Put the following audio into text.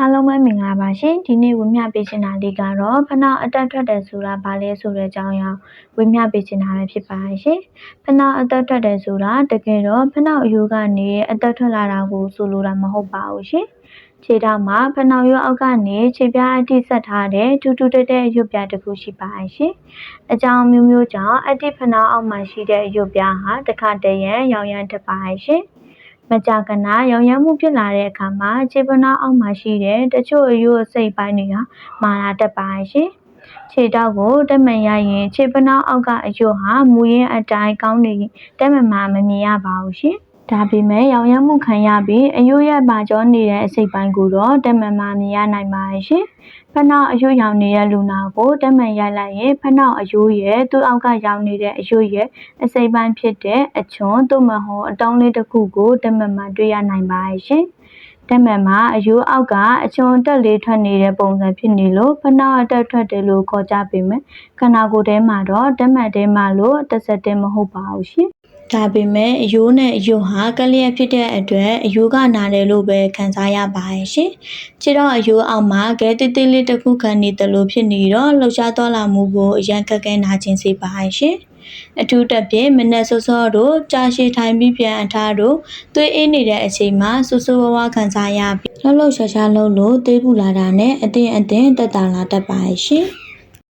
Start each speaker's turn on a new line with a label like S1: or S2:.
S1: အားလုံးပဲမင်္ဂလာပါရှင်ဒီနေ့ဝေမျှပေးချင်တာလေးကတော့ဖနှောက်အတက်ထွက်တယ်ဆိုတာဘာလဲဆိုတဲ့အကြောင်းအရာဝေမျှပေးချင်တာပဲဖြစ်ပါတယ်ရှင်ဖနှောက်အတက်ထွက်တယ်ဆိုတာတကယ်တော့ဖနှောက်အယိုးကနေအတက်ထွက်လာတာကိုဆိုလိုတာမဟုတ်ပါဘူးရှင်ခြေထောက်မှာဖနှောက်ရိုးအောက်ကနေခြေပြားအထိဆက်ထားတဲ့ထူးထူးတက်တဲ့ရွတ်ပြားတစ်ခုရှိပါတယ်ရှင်အကြောင်းမျိုးမျိုးကြောင့်အတိဖနှောက်အောက်မှာရှိတဲ့ရွတ်ပြားဟာတစ်ခါတည်းရန်ရောင်ရမ်းတတ်ပါတယ်ရှင် မကြာခဏရောင်ရမ်းမှုဖြစ်လာတဲ့အခါမှာခြေပနာအောက်မှာရှိတဲ့တချို့အယိုးအစိတ်ပိုင်းတွေကမာလာတတ်ပါရဲ့ရှင်။ခြေတောက်ကိုတက်မှန်ရရင်ခြေပနာအောက်ကအယိုးဟာမူရင်းအတိုင်းကောင်းနေတက်မှန်မှမမြင်ရပါဘူးရှင်။ ဒါပေမဲ့ရောင်ရမ်းမှုခံရပြီးအယိုးရဲ့ပါကျောနေတဲ့အစိတ်ပိုင်းကိုတော့တက်မှန်မှမြင်ရနိုင်ပါရဲ့ရှင်။ဖနှောက်အယိုးရောင်နေတဲ့လူနာကိုတက်မှန်ရိုက်လိုက်ရင်ဖနှောက်အယိုးရဲ့သူ့အောက်ကရောင်နေတဲ့အယိုးရဲ့အစိပ်ပိုင်းဖြစ်တဲ့အချွန်သို့မဟုတ်အတုံးလေးတစ်ခုကိုတက်မှန်မှတွေ့ရနိုင်ပါရဲ့ရှင်။တက်မှန်မှာအယိုးအောက်ကအချွန်တက်လေးထွက်နေတဲ့ပုံစံဖြစ်နေလို့ဖနှောက်အတက်ထွက်တယ်လို့ခေါ်ကြပေမဲ့ခန္ဓာကိုယ်ထဲမှာတော့တက်မှန်တဲမှာလို့တစ်ဆက်တည်းမဟုတ်ပါဘူးရှင်။ ဒါပေမဲ့အယိုးနဲ့အယိုးဟာကလျက်ဖြစ်တဲ့အတွက်အယိုးကနာတယ်လို့ပဲခံစားရပါရဲ့ရှင်။ခြေတော့အယိုးအောက်မှာဂဲတိတိလေးတစ်ခုခံနေတယ်လို့ဖြစ်နေတော့လှုပ်ရှားသွားလာမှုကိုအရန်ခက်ခဲနာကျင်စေပါရဲ့ရှင်။အထူးတက်ဖြင့်မနက်စောစောတို့ကြာရှည်ထိုင်ပြီးပြန်အထားတို့သွေးအေးနေတဲ့အချိန်မှာဆူဆူဝါးဝါခံစားရပြီးလှုပ်လှုပ်ရှားရှားလှုပ်လို့သွေးပူလာတာနဲ့အတင်းအတင်းတက်တာလာတတ်ပါရဲ့ရှင်။